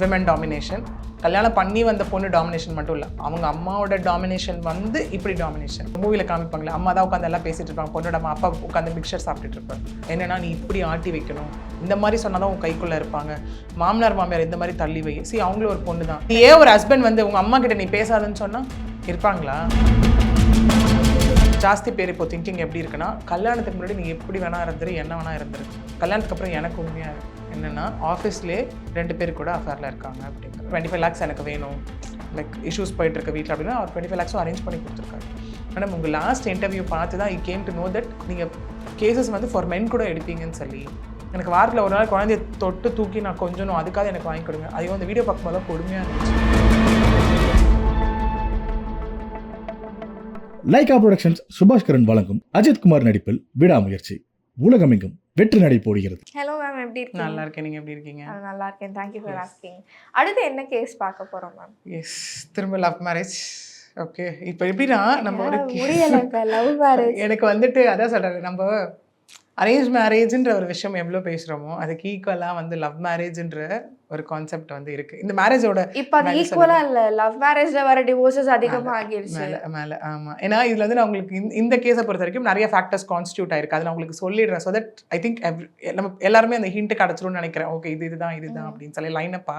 Women domination கல்யாணம் பண்ணி வந்த பொண்ணு டாமினேஷன் மட்டும் இல்லை. அவங்க அம்மாவோட டாமினேஷன் வந்து இப்படி டாமினேஷன் மூவியில் காமிப்பாங்களே அம்மா தான் உட்காந்து எல்லாம் பேசிட்டு இருப்பாங்க. பொண்ணோட அம்மா அப்பா உட்காந்து மிக்சர் சாப்பிட்டுட்டு இருப்பாங்க. என்னன்னா நீ இப்படி ஆட்டி வைக்கணும். இந்த மாதிரி சொன்னால் தான் உன் கைக்குள்ளே இருப்பாங்க. மாமனார் மாமியார் இந்த மாதிரி தள்ளி வை. சி அவங்களும் ஒரு பொண்ணு தான். நீ ஏன் ஒரு ஹஸ்பண்ட் வந்து உங்கள் அம்மா கிட்ட நீ பேசாதுன்னு சொன்னால் இருப்பாங்களா? ஜாஸ்தி பேர் இப்போ திங்கிங் எப்படி இருக்குன்னா கல்யாணத்துக்கு முன்னாடி நீ எப்படி வேணா இருந்துரு என்ன வேணா இருந்துரு. கல்யாணத்துக்கு அப்புறம் எனக்கு உண்மையாக இருக்கு. என்னென்னா ஆஃபீஸ்லேயே ரெண்டு பேர் கூட அஃபேரில் இருக்காங்க அப்படிங்கிற டுவெண்ட்டி ஃபைவ் லேக்ஸ் எனக்கு வேணும். லைக் இஷ்யூஸ் போயிட்டு இருக்க வீட்டில் அப்படின்னா அவர் டுவெண்ட்டி ஃபைவ் லேக்ஸும் அரேஞ்ச் பண்ணி கொடுத்துருக்காரு. மேடம் உங்கள் லாஸ்ட் இன்டர்வியூ பார்த்து தான் I came to know that நீங்கள் கேசஸ் வந்து ஃபார் மென் கூட எடுப்பீங்கன்னு சொல்லி. எனக்கு வாரத்தில் ஒரு நாள் குழந்தைய தொட்டு தூக்கி நான் கொஞ்சணும் அதுக்காக எனக்கு வாங்கி கொடுங்க. அதையும் அந்த வீடியோ பார்க்கும்போது தான் கொடுமையாக இருந்துச்சு. லைகா புரொடக்ஷன்ஸ் சுபாஷ் கரன் வழங்கும் அஜித் குமார் நடிப்பில் விடாமுயற்சி. உலகமெங்கும் வெற்றி நடை போடுகிறது. ஹலோ மேம் எப்படி இருக்கீங்க? நல்லா இருக்கேன் நீங்கள் எப்படி இருக்கீங்க? நல்லா இருக்கேன் தேங்க்யூ ஃபார் ஆஸ்கிங் அடுத்து என்ன கேஸ் பார்க்க போறோம் மேம்? எஸ் திரும்ப லவ் மேரேஜ் ஓகே இப்போ எப்படின்னா நம்ம ஒரு முடியல லவ் மேரேஜ் எனக்கு வந்துட்டு அதான் சொல்கிறது நம்ம அரேஞ்ச் மேரேஜ்ன்ற ஒரு விஷயம் எவ்வளோ பேசுகிறோமோ அதுக்கு ஈக்குவலாக வந்து லவ் மேரேஜ்ன்ற ஒரு கான்செப்ட் வந்து இருக்குது இந்த மேரேஜோட இப்போ அது ஈக்குவலா இல்ல லவ் மேரேஜ்ல வர டிவோர்சஸ் அதிகமா ஆகிருச்சு. மேலே மேலே ஆமாம் ஏன்னா இதில் வந்து நான் உங்களுக்கு இந்த- இந்த கேஸை பொறுத்த வரைக்கும் நிறைய ஃபேக்டர்ஸ் கான்ஸ்டியூட் ஆயிருக்கு. அதை நான் உங்களுக்கு சொல்லிடுறேன். ஸோ தட் ஐ திங்க் நம்ம எல்லாருமே அந்த ஹிண்ட் கிடச்சிரும்னு நினைக்கிறேன். ஓகே இது இதுதான் இதுதான் அப்படின்னு சொல்லி லைனப்பா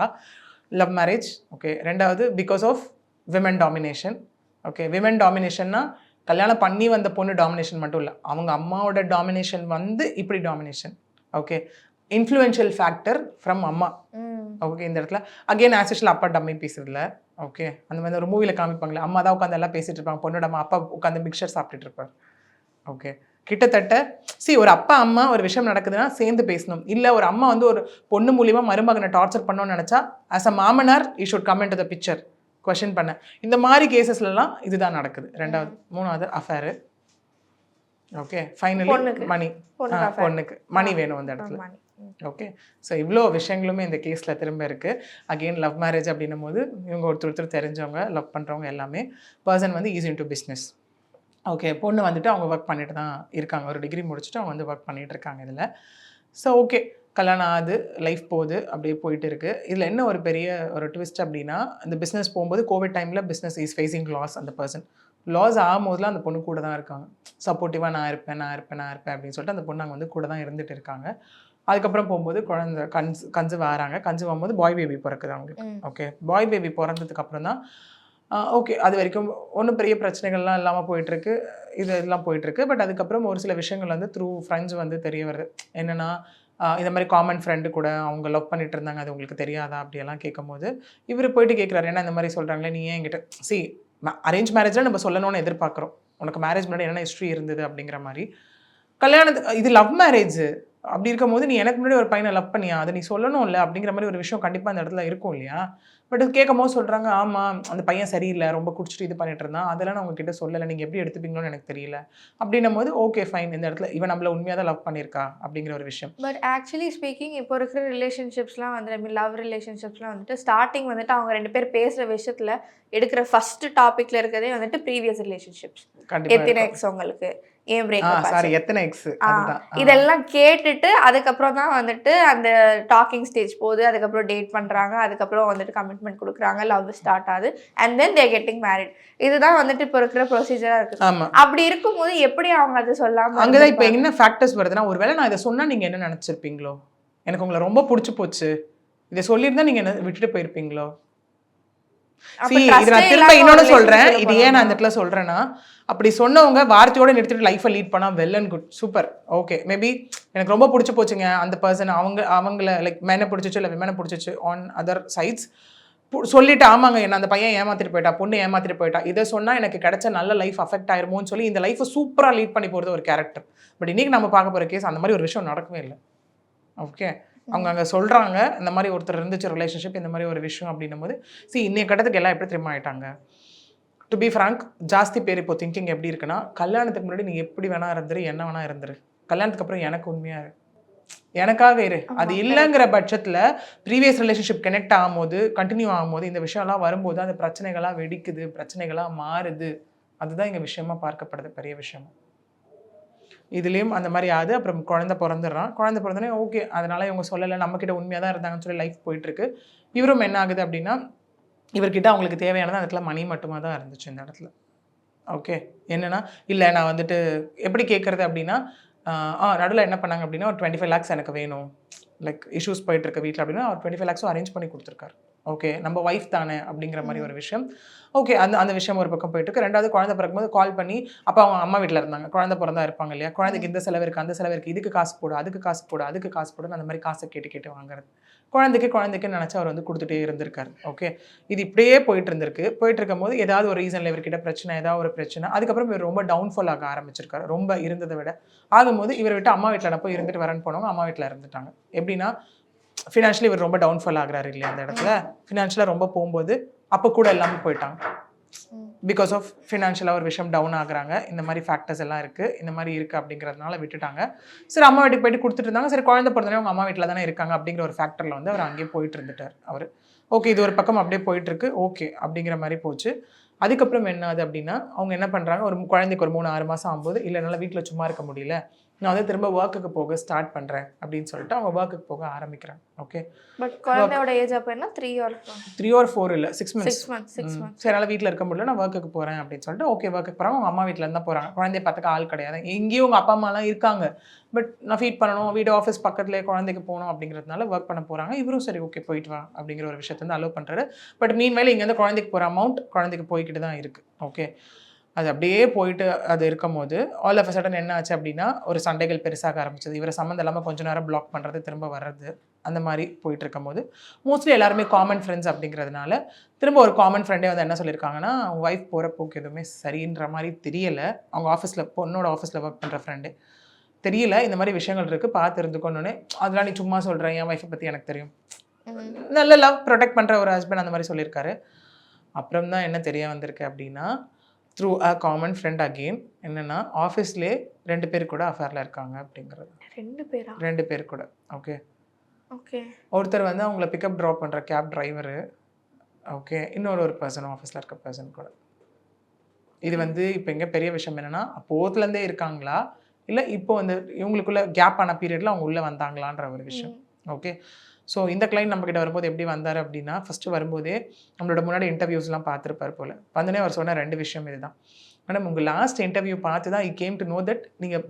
லவ் மேரேஜ் ஓகே ரெண்டாவது because of women domination okay women டாமினேஷன்னா கல்யாணம் பண்ணி வந்த பொண்ணு டாமினேஷன் மட்டும் இல்லை. அவங்க அம்மாவோட டாமினேஷன் வந்து இப்படி domination okay influential factor from அம்மா. ஓகே இந்த இடத்துல அகைன் ஆஸ் அப்பா டம்மி பேசுறதுல. ஓகே அந்த மாதிரி ஒரு மூவியில் காமிப்பாங்களே அம்மா தான் உட்காந்து எல்லாம் பேசிட்டு இருப்பாங்க. பொண்ணோட அம்மா அப்பா உட்காந்து மிக்சர் சாப்பிட்டுட்டு இருப்பார். ஓகே கிட்டத்தட்ட சி ஒரு அப்பா அம்மா ஒரு விஷயம் நடக்குதுன்னா சேர்ந்து பேசணும். இல்லை ஒரு அம்மா வந்து ஒரு பொண்ணு மூலியமா மருமகனை டார்ச்சர் பண்ணணும்னு நினச்சா ஆஸ் அ மாமனார் you should comment the picture question பண்ண. இந்த மாதிரி கேசஸ்லலாம் இதுதான் நடக்குது. ரெண்டாவது மூணாவது அஃபேரு ஓகே ஃபைனலி. மணி பொண்ணுக்கு மணி வேணும் அந்த இடத்துல. ஓகே ஸோ இவ்வளோ விஷயங்களுமே இந்த கேஸில் திரும்ப இருக்குது அகெயின் லவ் மேரேஜ் அப்படின்னும் போது இவங்க ஒருத்தர் ஒருத்தர் தெரிஞ்சவங்க லவ் பண்ணுறவங்க எல்லாமே பர்சன் வந்து ஈஸி டு பிஸ்னஸ் ஓகே பொண்ணு வந்துட்டு அவங்க ஒர்க் பண்ணிட்டு தான் இருக்காங்க. ஒரு டிகிரி முடிச்சுட்டு அவங்க வந்து ஒர்க் பண்ணிட்டு இருக்காங்க இதில். ஸோ ஓகே கல்யாணம் ஆகுது லைஃப் போகுது அப்படியே போயிட்டு இருக்கு இதில் என்ன ஒரு பெரிய ஒரு ட்விஸ்ட் அப்படின்னா இந்த பிஸ்னஸ் போகும்போது கோவிட் டைமில் பிஸ்னஸ் இஸ் ஃபேஸிங் லாஸ் அந்த பர்சன் லாஸ் ஆகும்போதுலாம் அந்த பொண்ணு கூட தான் இருக்காங்க. சப்போர்ட்டிவாக நான் இருப்பேன் நான் இருப்பேன் நான் இருப்பேன் அப்படின்னு சொல்லிட்டு அந்த பொண்ணு அங்கே வந்து கூட தான் இருந்துட்டு இருக்காங்க. அதுக்கப்புறம் போகும்போது குழந்தை கன்ஸ் கன்சீவ் ஆகிறாங்க. கன்சீவ் ஆகும்போது பாய் பேபி பிறக்குது அவங்களுக்கு. ஓகே பாய் பேபி பிறந்ததுக்கு அப்புறம் தான் ஓகே அது வரைக்கும் ஒன்றும் பெரிய பிரச்சனைகள்லாம் இல்லாமல் போயிட்டுருக்கு. இது எல்லாம் போயிட்டுருக்கு. பட் அதுக்கப்புறம் ஒரு சில விஷயங்கள் வந்து த்ரூ ஃப்ரெண்ட்ஸ் வந்து தெரிய வருது. என்னென்னா இந்த மாதிரி காமன் ஃப்ரெண்டு கூட அவங்க லவ் பண்ணிட்டு இருந்தாங்க அது உங்களுக்கு தெரியாதா? அப்படியெல்லாம் கேட்கும்போது இவர் போயிட்டு கேட்குறாரு ஏன்னா இந்த மாதிரி சொல்கிறாங்களே நீ ஏன் என்கிட்ட? சி அரேஞ்ச் மேரேஜில் நம்ம சொல்லணும்னு எதிர்பார்க்குறோம். உனக்கு மேரேஜ் முன்னாடி என்ன ஹிஸ்ட்ரி இருந்தது? அப்படிங்கிற மாதிரி. கல்யாணத்து இது லவ் மேரேஜ் அப்படி இருக்கும்போது நீ எனக்கு முன்னாடி ஒரு பையனை லவ் பண்ணியா? அதை நீ சொல்லணும் இல்லை அப்படிங்கிற மாதிரி ஒரு விஷயம் கண்டிப்பாக அந்த இடத்துல இருக்கும் இல்லையா? பட் கேட்கும் போது சொல்கிறாங்க ஆமாம் அந்த பையன் சரியில்லை ரொம்ப குடிச்சிட்டு இது பண்ணிட்டு இருந்தான். அதெல்லாம் நான் உங்ககிட்ட சொல்லலை. நீங்கள் எப்படி எடுத்துப்பீங்களோன்னு எனக்கு தெரியல. அப்படின்னும் போது ஓகே ஃபைன் இந்த இடத்துல இவன் நம்மள உண்மையாக தான் லவ் பண்ணியிருக்கா? அப்படிங்கிற ஒரு விஷயம். பட் ஆக்சுவலி ஸ்பீக்கிங் இப்போ இருக்கிற ரிலேஷன்ஷிப்ஸ்லாம் வந்து ஐ மீன் லவ் ரிலேஷன்ஷிப்ஸ்லாம் வந்துட்டு ஸ்டார்டிங் வந்துட்டு அவங்க ரெண்டு பேர் பேசுகிற விஷயத்தில் எடுக்கிற ஃபர்ஸ்ட் டாபிக்ல இருக்கிறதே வந்துட்டு ப்ரீவியஸ் ரிலேஷன்ஷிப்ஸ் எத்தனை எக்ஸ் உங்களுக்கு? ஏன் ஆ பிரேக்கப் சாரி எத்தனை எக்ஸ். இதெல்லாம் கேட்டுட்டு அதுக்கப்புறம் தான் வந்துட்டு அந்த டாக்கிங் ஸ்டேஜ் போகுது. அதுக்கப்புறம் டேட் பண்றாங்க. அதுக்கப்புறம் வந்துட்டு கமிட்மெண்ட் கொடுக்குறாங்க. லவ் ஸ்டார்ட் ஆகுது. And then they getting married இதுதான் வந்துட்டு இப்போ இருக்கிற ப்ரொசீஜரா இருக்கு அப்படி இருக்கும்போது எப்படி அவங்க அதை சொல்லாம அங்கதான் இப்போ? என்ன ஃபேக்டர்ஸ் வருதுன்னா ஒருவேளை நான் இதை சொன்னா நீங்க என்ன நினைச்சிருப்பீங்களோ? எனக்கு உங்களை ரொம்ப பிடிச்சி போச்சு. இதை சொல்லியிருந்தா நீங்க என்ன விட்டுட்டு போயிருப்பீங்களோ? இது நான் திரும்ப இன்னொன்னு சொல்றேன். இது ஏன் நான். இந்த இடத்துல சொல்றேன்னா அப்படி சொன்னவங்க வார்த்தையோட நிறுத்திட்டு லைஃப்பை லீட் பண்ணா well and good super okay maybe எனக்கு ரொம்ப பிடிச்சி போச்சுங்க. அந்த பர்சன் அவங்க அவங்கள லைக் மேனை பிடிச்சிச்சு இல்லை விமனை பிடிச்சிச்சு ஆன் அதர் சைட்ஸ் சொல்லிட்டு ஆமாங்க என்ன அந்த பையன் ஏமாத்திட்டு போயிட்டா பொண்ணு ஏமாத்திட்டு போயிட்டா. இதை சொன்னா எனக்கு கிடைச்ச நல்ல லைஃப் அஃபெக்ட் ஆயிருமோன்னு சொல்லி இந்த லைஃப்பை சூப்பரா லீட் பண்ணி போறது ஒரு கேரக்டர் பட் இன்னைக்கு நம்ம பார்க்க போற கேஸ் அந்த மாதிரி ஒரு விஷயம் நடக்கவே இல்லை. ஓகே அவங்க அங்கே சொல்கிறாங்க இந்த மாதிரி ஒருத்தர் இருந்துச்சு ரிலேஷன்ஷிப் இந்த மாதிரி ஒரு விஷயம் அப்படின்னும் போது சி இன்னைய கட்டத்துக்கு எல்லாம் எப்படி திரும்ப ஆயிட்டாங்க? டு பி ஃப்ராங்க் ஜாஸ்தி பேர் இப்போ திங்கிங் எப்படி இருக்குன்னா கல்யாணத்துக்கு முன்னாடி நீ எப்படி வேணா இருந்துரு என்ன வேணா இருந்துரு. கல்யாணத்துக்கு அப்புறம் எனக்கு உண்மையா இரு. எனக்காக இரு. அது இல்லைங்கிற பட்சத்தில் ப்ரீவியஸ் ரிலேஷன்ஷிப் கனெக்ட் ஆகும்போது கண்டினியூ ஆகும்போது இந்த விஷயம்லாம் வரும்போது அந்த பிரச்சனைகளாக வெடிக்குது பிரச்சனைகளாக மாறுது. அதுதான் இங்கே விஷயமா பார்க்கப்படுது பெரிய விஷயமா. இதுலேயும் அந்த மாதிரி ஆகுது. அப்புறம் குழந்தை பிறந்துடுறான். குழந்தை பிறந்தோடனே ஓகே அதனால் இவங்க சொல்லலை. நம்மக்கிட்ட உண்மையாக தான் இருந்தாங்கன்னு சொல்லி லைஃப் போயிட்டுருக்கு. இவரும் என்ன ஆகுது அப்படின்னா இவர்கிட்ட அவங்களுக்கு தேவையானது அந்த இடத்துல மணி மட்டுமா தான் இருந்துச்சு இந்த இடத்துல. ஓகே என்னென்னா இல்லை நான் வந்துட்டு எப்படி கேட்குறது அப்படின்னா ஆ நடுவில் என்ன பண்ணாங்க அப்படின்னா ஒரு டுவெண்ட்டி ஃபைவ் லேக்ஸ் எனக்கு வேணும். லைக் இஷ்யூஸ் போயிட்டுருக்கு வீட்டில் அப்படின்னா அவர் டுவெண்ட்டி ஃபைவ் லேக்ஸும் அரேஞ்ச் பண்ணி கொடுத்துருக்காரு. ஓகே நம்ம ஒய்ஃப் தானே அப்படிங்கிற மாதிரி ஒரு விஷயம். ஓகே அந்த அந்த விஷயம் ஒரு பக்கம் போயிட்டு இருக்கு. ரெண்டாவது குழந்தை பிறக்கும்போது கால் பண்ணி அப்போ அவங்க அம்மா வீட்டில் இருந்தாங்க. குழந்தை பிறந்தா இருப்பாங்க இல்லையா? குழந்தைக்கு இந்த செலவு இருக்கு அந்த செலவு இருக்கு. இதுக்கு காசு போடு அதுக்கு காசு போடு அதுக்கு காசு போடுன்னு அந்த மாதிரி காசை கேட்டு கேட்டு வாங்குறது. குழந்தைக்கு குழந்தைக்கு நினச்சி அவர் வந்து கொடுத்துட்டே இருந்திருக்காரு. ஓகே இது இப்படியே போயிட்டு இருந்திருக்கு. போயிட்டு இருக்கும்போது ஏதாவது ஒரு ரீசனில் இவர்கிட்ட பிரச்சனை ஏதாவது ஒரு பிரச்சனை அதுக்கப்புறம் இவர் ரொம்ப டவுன்ஃபால் ஆக ஆரம்பிச்சிருக்காரு. ரொம்ப இருந்ததை விட. ஆகும்போது இவரை விட்டு அம்மா வீட்டில் போய் இருந்துட்டு வரேன்னு போனவங்க அம்மா வீட்டில் இருந்துட்டாங்க. எப்படின்னா ஃபினான்ஷியலி இவர் ரொம்ப டவுன்ஃபால் ஆகுறாரு இல்லையா அந்த இடத்துல? ஃபினான்ஷியலாக ரொம்ப போகும்போது அப்போ கூட எல்லாமே போயிட்டாங்க. பிகாஸ் ஆஃப் ஃபினான்ஷியலாக ஒரு விஷயம் டவுன் ஆகுறாங்க. இந்த மாதிரி ஃபேக்டர்ஸ் எல்லாம் இருக்குது இந்த மாதிரி இருக்குது அப்படிங்கிறதுனால விட்டுட்டாங்க. சரி அம்மா வீட்டுக்கு போயிட்டு கொடுத்துட்டு இருந்தாங்க. சரி குழந்தை பிறந்தனே அவங்க அம்மா வீட்டில் தானே இருக்காங்க அப்படிங்கிற ஒரு ஃபேக்டரில் வந்து அவர் அங்கேயே போயிட்டு இருந்துட்டார் அவர். ஓகே இது ஒரு பக்கம் அப்படியே போயிட்டு இருக்கு. ஓகே அப்படிங்கிற மாதிரி போச்சு. அதுக்கப்புறம் என்ன ஆகுது அப்படின்னா அவங்க என்ன பண்ணுறாங்க ஒரு குழந்தைக்கு ஒரு மூணு ஆறு மாதம் ஆகும்போது இல்லை என்னால் வீட்டில் சும்மா இருக்க முடியல. நான் வந்து திரும்ப ஒர்க்குக்கு போக ஸ்டார்ட் பண்ணுறேன் அப்படின்னு சொல்லிட்டு அவங்க ஒர்க்குக்கு போக ஆரம்பிக்கிறாங்க. ஓகே பட் குழந்தையோட ஏஜ் அப்போ என்ன? Three or three or four இல்லை six months six months six months என்னால் வீட்டில் இருக்க முடியல நான் ஒர்க்குக்கு போகிறேன் அப்படின்னு சொல்லிட்டு ஓகே ஒர்க்குக்கு போகிறாங்க அவங்க அம்மா வீட்டில் இருந்தால் போகிறாங்க குழந்தைய பார்த்துக்க ஆள் கிடையாது. எங்கேயும் உங்கள் அப்பா அம்மாலாம் இருக்காங்க. பட் நான் ஃபீட் பண்ணணும் வீடு ஆஃபீஸ் பக்கத்துலேயே குழந்தைக்கு போகணும் அப்படிங்கிறதுனால ஒர்க் பண்ண போகிறாங்க இவரும் சரி ஓகே போயிட்டு வா அப்படிங்கிற ஒரு விஷயத்தை வந்து அலோவ் பண்ணுறாரு பட் மீன் மேலே இங்கேருந்து குழந்தைக்கு போகிற அமௌண்ட் குழந்தைக்கு போய்கிட்டு தான் இருக்குது ஓகே அது அப்படியே போயிட்டு அது இருக்கும் போது ஆல் ஆஃப் சடன் என்ன ஆச்சு அப்படின்னா ஒரு சண்டைகள் பெருசாக ஆரம்பிச்சது. இவரை சம்மந்தம் இல்லாமல் கொஞ்ச நேரம் பிளாக் பண்ணுறது திரும்ப வர்றது அந்த மாதிரி போயிட்டு இருக்கும்போது மோஸ்ட்லி எல்லாருமே காமன் ஃப்ரெண்ட்ஸ் அப்படிங்கிறதுனால திரும்ப ஒரு காமன் ஃப்ரெண்டே வந்து என்ன சொல்லியிருக்காங்கன்னா அவங்க ஒய்ஃப் போகிற போக்கு எதுவுமே சரின்ற மாதிரி தெரியல. அவங்க ஆஃபீஸில் பொண்ணோட ஆஃபீஸில் ஒர்க் பண்ணுற ஃப்ரெண்டு தெரியல இந்த மாதிரி விஷயங்கள் இருக்குது பார்த்து இருந்துக்கணுன்னே அதெல்லாம் நீ சும்மா சொல்கிறேன் என் ஒய்ஃபை பற்றி எனக்கு தெரியும். நல்ல லவ் ப்ரொடெக்ட் பண்ணுற ஒரு ஹஸ்பண்ட் அந்த மாதிரி சொல்லியிருக்காரு. அப்புறம் தான் என்ன தெரிய வந்திருக்கு அப்படின்னா through a common friend again என்னென்னா ஆஃபீஸ்லேயே ரெண்டு பேர் கூட அஃபேரில் இருக்காங்க அப்படிங்கிறது. ரெண்டு பேரா? ரெண்டு பேர் கூட ஓகே ஓகே ஒருத்தர் வந்து அவங்கள பிக்கப் ட்ராப் பண்ணுற கேப் டிரைவரு ஓகே இன்னொரு ஒரு பர்சன் ஆஃபீஸில் இருக்க பர்சன் கூட. இது வந்து இப்போ எங்கே பெரிய விஷயம் என்னென்னா அப்போத்துலேருந்தே இருக்காங்களா? இல்லை இப்போ வந்து இவங்களுக்குள்ள கேப் ஆன பீரியடில் அவங்க உள்ளே வந்தாங்களான்ற ஒரு விஷயம் ஓகே ஸோ இந்த கிளைண்ட் நம்மக்கிட்ட வரும்போது எப்படி வந்தார் அப்படின்னா ஃபஸ்ட்டு வரும்போதே நம்மளோட முன்னாடி இன்டர்வியூஸ்லாம் பார்த்துருப்பார் போல். வந்தோடனே அவர் சொன்ன ரெண்டு விஷயம் இதுதான். மேடம் உங்கள் லாஸ்ட் இன்டர்வியூ பார்த்து தான் I came to know that நீங்கள்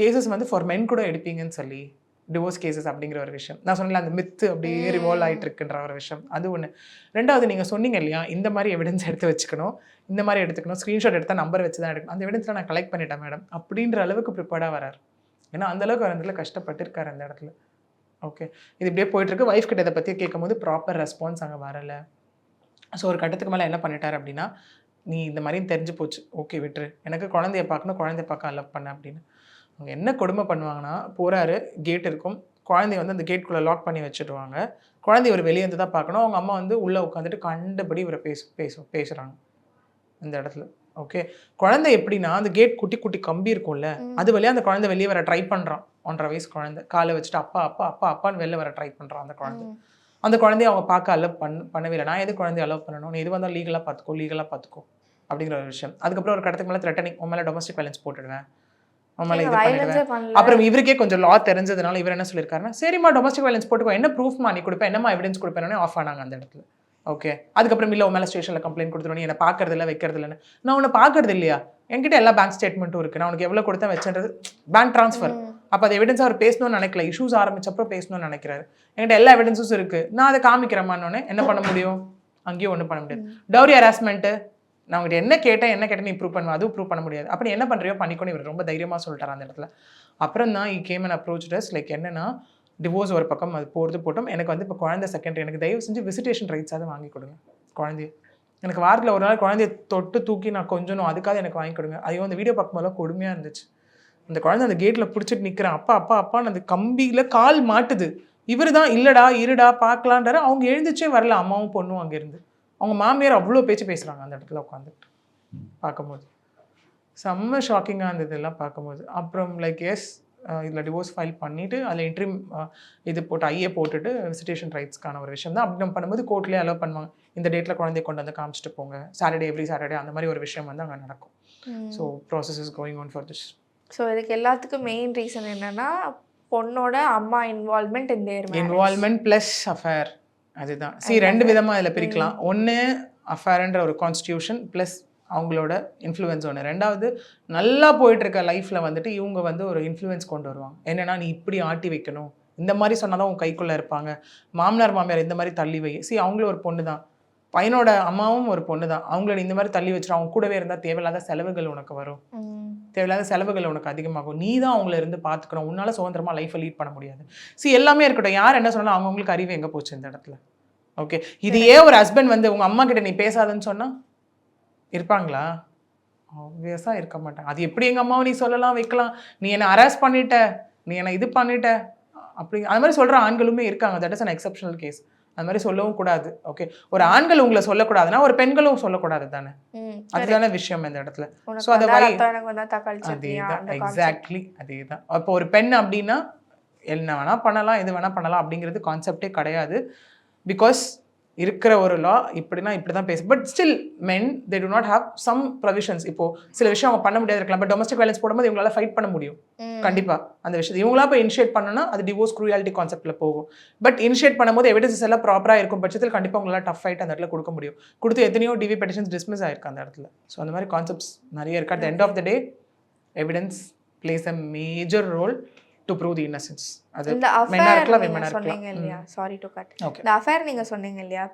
கேசஸ் வந்து ஃபார் மென் கூட எடுப்பீங்கன்னு சொல்லி டிவோர்ஸ் கேசஸ் அப்படிங்கிற ஒரு விஷயம். நான் சொன்னல அந்த மித்து அப்படியே ரிவால்வ் ஆகிட்டு இருக்குன்ற ஒரு விஷயம். அது ஒன்று ரெண்டாவது நீங்கள் சொன்னீங்க இல்லையா இந்த மாதிரி எவிடன்ஸ் எடுத்து வச்சுக்கணும் இந்த மாதிரி எடுத்துக்கணும் ஸ்க்ரீன்ஷாட் எடுத்தால் நம்பர் வச்சு தான் எடுக்கணும். அந்த எவிடன்ஸ்லாம் நான் கலெக்ட் பண்ணிட்டேன் மேடம் அப்படின்ற அளவுக்கு ப்ரிப்பேர்டாக வரார். ஏன்னா அந்த அளவுக்கு அவர் அந்த இடத்துல கஷ்டப்பட்டிருக்காரு அந்த இடத்துல. ஓகே இது இப்படியே போயிட்டுருக்கு. ஒய்ஃப் கிட்ட இதை பற்றி கேட்கும்போது ப்ராப்பர் ரெஸ்பான்ஸ் அங்கே வரல. ஸோ ஒரு கட்டத்துக்கு மேலே என்ன பண்ணிட்டார் அப்படின்னா நீ இந்த மாதிரி தெரிஞ்சு போச்சு. ஓகே விட்டுரு. எனக்கு குழந்தைய பார்க்கணும். குழந்தைய பார்க்க அலவ் பண்ண அப்படின்னு. அவங்க என்ன கொடுமை பண்ணுவாங்கன்னா போகிறாரு கேட் இருக்கும். குழந்தைய வந்து அந்த கேட்குள்ளே லாக் பண்ணி வச்சுடுவாங்க குழந்தைய ஒரு வெளியே இருந்து தான் பார்க்கணும். அவங்க அம்மா வந்து உள்ளே உட்காந்துட்டு கண்டபடி இவரை பேசு பேசும் பேசுகிறாங்க இந்த இடத்துல. ஓகே குழந்தை எப்படின்னா அந்த கேட் குட்டி குட்டி கம்பி இருக்கும்ல அது வழியா அந்த குழந்தை வெளியே வர ட்ரை பண்ணுறான் ஒன்றரை வயசு குழந்தை காலை வச்சுட்டு அப்பா அப்பா அப்பா அப்பான்னு வெளில வர ட்ரை பண்ணுறான் அந்த குழந்தை. அந்த குழந்தைய அவங்க பார்க்க அலவ் பண்ண பண்ணவே இல்லை. நான் எது குழந்தைய அலோவ் பண்ணணும்? நீ எது வந்தால் லீகலாக பார்த்துக்கோ லீகலாக பார்த்துக்கோ அப்படிங்கிற ஒரு விஷயம். அதுக்கப்புறம் ஒரு கடத்துக்கு மேலே த்ரெட்டனிங் உன் மேலே டொமஸ்டிக் வயலன்ஸ் போட்டுடுவேன். உன் இது பண்ணிடுவேன். அப்புறம் இவருக்கே கொஞ்சம் லா தெரிஞ்சதுனால இவர் என்ன சொல்லியிருக்காருன்னா சரிம்மா டொமஸ்டிக் வயலன்ஸ் போட்டுக்கோ. என்ன ப்ரூஃப்மா நீ கொடுப்பேன் என்னம்மா எவிடன்ஸ் கொடுப்பேன்னு ஆஃப் ஆனாங்க அந்த இடத்துல. ஓகே அதுக்கப்புறம் இல்லை உன் மேலே ஸ்டேஷனில் கம்ப்ளைண்ட் கொடுத்துருவோம் நீ என்னை பார்க்கறது இல்லை வைக்கிறது இல்லைன்னு. நான் உன்னை பார்க்கறது இல்லையா? என்கிட்ட எல்லா பேங்க் ஸ்டேட்மெண்ட்டும் இருக்குது நான் உனக்கு எவ்வளோ கொடுத்தேன் வச்சேன்றது பேங்க் ட்ரான்ஸ்ஃபர் அப்போ அது எவிடன்ஸ் அவர் பேசணும்னு நினைக்கல. இஷ்யூஸ் ஆரம்பிச்சப்பறம் பேசணும்னு நினைக்கிறாரு. என்கிட்ட எல்லா எவிடன்ஸும் இருக்குது நான் அதை காமிக்கிறேம்மான்னொன்னே என்ன பண்ண முடியும்? அங்கேயும் ஒன்றும் பண்ண முடியாது. டவுரி ஹராஸ்மெண்ட்டு நான் உங்கள்கிட்ட என்ன கேட்டேன் என்ன கேட்டேன் நீ ப்ரூவ் பண்ணுவேன் அதுவும் ப்ரூவ் பண்ண முடியாது. அப்போ நீ என்ன பண்ணுறியோ பண்ணிக்கணும் இவர் ரொம்ப தைரியமாக சொல்லிட்டார் அந்த இடத்துல. அப்புறம் தான் he came and approached us like என்னன்னா டிவோர்ஸ் ஒரு பக்கம் அது போகிறது போட்டோம். எனக்கு வந்து இப்போ குழந்தை செகண்டரி எனக்கு தயவு செஞ்சு விசிட்டேஷன் ரைட்ஸாவது வாங்கி கொடுங்க. குழந்தைய. எனக்கு வாரத்தில் ஒரு நாள் குழந்தைய தொட்டு தூக்கி நான் கொஞ்சணும் அதுக்காக எனக்கு வாங்கி கொடுங்க. ஐயோ அந்த வீடியோ பார்க்கும்போது கொடுமையாக இருந்துச்சு. அந்த குழந்தை அந்த கேட்டில் பிடிச்சிட்டு நிற்கிறேன் அப்பா அப்பா அப்பான்னு அந்த கம்பியில் கால் மாட்டுது. இவர் தான் இல்லடா இருடா பார்க்கலான்றாரு. அவங்க எழுந்துச்சே வரல. அம்மாவும் பொண்ணும் அங்கேருந்து அவங்க மாமியார் அவ்வளோ பேச்சு பேசுகிறாங்க அந்த இடத்துல உட்காந்துட்டு பார்க்கும்போது. செம்ம ஷாக்கிங்காக இருந்தது எல்லாம் பார்க்கும்போது. அப்புறம் லைக் எஸ் இதில் டிவோர்ஸ் ஃபைல் பண்ணிவிட்டு அதில் இன்ட்ரீம் இது போட்டு ஐஏ போட்டுட்டு விசிட்டேஷன் ரைட்ஸ்க்கான ஒரு விஷயம் தான். அப்படி நம்ம பண்ணும்போது கோர்ட்லேயே அலோவ் பண்ணுவாங்க. இந்த டேட்டில் குழந்தைய கொண்டு வந்து காமிச்சிட்டு போங்க. சாட்டர்டே எவ்ரி சாட்டர்டே அந்த மாதிரி ஒரு விஷயம் வந்து அங்கே நடக்கும். So process is going on for this so இதுக்கு எல்லாத்துக்கும் மெயின் ரீசன் என்னன்னா பொண்ணோட அம்மா இன்வால்மெண்ட் இந்த இன்வால்மெண்ட் ப்ளஸ் அஃபேர் அதுதான். சி ரெண்டு விதமா இதில் பிரிக்கலாம். ஒன்று அஃபேர்ன்ற ஒரு கான்ஸ்டியூஷன் ப்ளஸ் அவங்களோட இன்ஃப்ளூயன்ஸ் ஒன்று ரெண்டாவது நல்லா போயிட்டு இருக்க லைஃப்பில் வந்துட்டு இவங்க வந்து ஒரு இன்ஃப்ளூயன்ஸ் கொண்டு வருவாங்க. என்னன்னா நீ இப்படி ஆட்டி வைக்கணும். இந்த மாதிரி சொன்னால் தான் உன் கைக்குள்ளே இருப்பாங்க. மாமனார் மாமியார் இந்த மாதிரி தள்ளி வை. சி அவங்களும் ஒரு பொண்ணு தான் பையனோட அம்மாவும் ஒரு பொண்ணு தான் அவங்கள இந்த மாதிரி தள்ளி வச்சிரும் அவங்க கூடவே இருந்தால் தேவையில்லாத செலவுகள் உனக்கு வரும். தேவையில்லாத செலவுகள் உனக்கு அதிகமாகும். நீ தான் அவங்கள இருந்து பார்த்துக்கணும் உன்னால சுதந்திரமா லைஃப்பை லீட் பண்ண முடியாது. சி எல்லாமே இருக்கட்டும். யார் என்ன சொன்னாலும் அவங்கவுங்களுக்கு அறிவு எங்கே போச்சு இந்த இடத்துல? ஓகே இதையே ஒரு ஹஸ்பண்ட் வந்து உங்க அம்மா கிட்ட நீ பேசாதன்னு சொன்னா? இருப்பாங்களா? ஆப்வியஸாக இருக்க மாட்டாங்க அது எப்படி எங்கள் அம்மாவை நீ சொல்லலாம் வைக்கலாம்? நீ என்னை அரெஸ்ட் பண்ணிட்ட. நீ என்னை இது பண்ணிட்ட. அப்படி அது மாதிரி சொல்கிற ஆண்களுமே இருக்காங்க. That is an exceptional case அது மாதிரி சொல்லவும் கூடாது ஓகே ஒரு ஆண்கள் உங்களை சொல்லக்கூடாதுன்னா ஒரு பெண்களும் சொல்லக்கூடாது தானே? அதுதானே விஷயம் இந்த இடத்துல. So, அதை அதேதான் அந்த. எக்ஸாக்ட்லி அதேதான். அப்போ ஒரு பெண் அப்படின்னா என்ன வேணா பண்ணலாம் எது வேணா பண்ணலாம் அப்படிங்கிறது கான்செப்டே கிடையாது. பிகாஸ் இருக்கிற ஒரு லா இப்படினா இப்படி தான் பேசு but still men they do not have some provisions இப்போ சில விஷயம் அவங்க பண்ண முடியாது இருக்கலாம் பட் டொமஸ்டிக் வயலன்ஸ் போடும்போது இவங்களால ஃபைட் பண்ண முடியும். ம். கண்டிப்பா அந்த விஷயத்தை. இவங்களா போய் இனிஷியேட் பண்ணனா அது டிவோர்ஸ் குரூயாலிட்டி கான்செப்ட்ல போகும். பட் இனிஷியேட் பண்ணும்போது எவிடன்ஸ் எல்லாம் ப்ராப்பராக இருக்கும் பட்சத்தில் கண்டிப்பாக உங்களால் டஃப் ஃபைட் அந்த இடத்துல கொடுக்க முடியும். கொடுத்து எத்தனையோ டிவி பெட்டிஷன்ஸ் டிஸ்மிஸ் ஆயிருக்கு அந்த இடத்துல. ஸோ அந்த மாதிரி கான்செப்ட்ஸ் நிறைய இருக்கு. At the end of the day evidence plays a major role to prove the innocence அது இந்த அஃபேர் சொன்னீங்க இல்லையா? சாரி டு கட் இந்த அஃபேர் நீங்க சொன்னீங்க இல்லையா?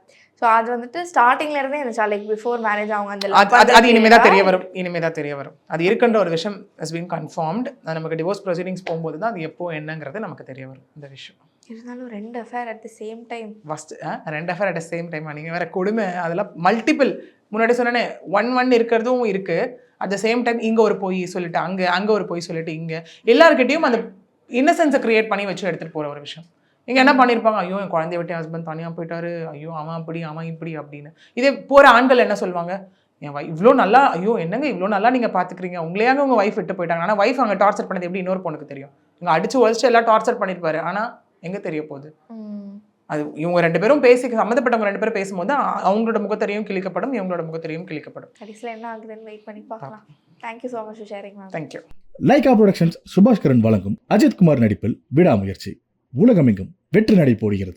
ஸோ அது வந்துட்டு ஸ்டார்டிங்ல இருந்தே இருந்துச்சா? லைக் பிஃபோர் மேரேஜ் அவங்க அந்த அது அது இனிமே தான்? தெரிய வரும். இனிமே தான் தெரிய வரும். அது இருக்குன்ற ஒரு விஷயம் ஹஸ் பீன் கன்ஃபார்ம்டு நமக்கு டிவோர்ஸ் ப்ரொசீடிங்ஸ் போகும்போது தான் அது எப்போ என்னங்கிறது நமக்கு தெரிய வரும் இந்த விஷயம். இருந்தாலும் ரெண்டு affair at the same time first ரெண்டு அஃபேர் அட் சேம் டைம் நீங்கள் வேற கொடுமை அதெல்லாம் மல்டிபிள் முன்னாடி சொன்னேனே ஒன் ஒன் இருக்கிறதும் இருக்கு. அட் த சேம் டைம் இங்கே ஒரு பொய் சொல்லிட்டு அங்கே அங்கே ஒரு பொய் சொல்லிட்டு இங்கே. எல்லாருக்கிட்டையும் அந்த இன்னசென்ஸை கிரியேட் பண்ணி வச்சு எடுத்துகிட்டு போகிற ஒரு விஷயம். இங்கே என்ன பண்ணியிருப்பாங்க ஐயோ என் குழந்தைய விட்டு ஹஸ்பண்ட் தனியாக போயிட்டாரு. ஐயோ அவன் அப்படி அவன் இப்படி அப்படின்னு. இதே போகிற ஆண்கள் என்ன சொல்லுவாங்க? என் வை இவ்வளோ நல்லா ஐயோ என்னங்க இவ்வளோ நல்லா நீங்கள் பார்த்துக்கிறீங்க உங்களையாங்க உங்கள் ஒய்ஃப் விட்டு போயிட்டாங்க ஆனால் ஒய்ஃப் அங்கே டார்ச்சர் பண்ணது எப்படி? இன்னொரு பொண்ணுக்கு தெரியும். இங்கே அடிச்சு உழைச்சு எல்லாம் டார்ச்சர் பண்ணியிருப்பாரு ஆனால் எங்கே தெரிய போகுது? அது இவங்க ரெண்டு பேரும் பேசி சம்மந்தப்பட்டவங்க ரெண்டு பேரும் பேசும்போது அவங்களோட முகத்தறியும் கிழிக்கப்படும். இவங்களோட முகத்தறியும் கிழிக்கப்படும். கடைசியில் என்ன ஆகுதுன்னு வெயிட் பண்ணி பார்க்கலாம். Thank you so much sharing ma'am thank you Lyca productions Subaskaran வழங்கும் அஜித் குமார் நடிப்பில் விடாமுயற்சி. உலகமெங்கும் வெற்றி நடை போடுகிறது.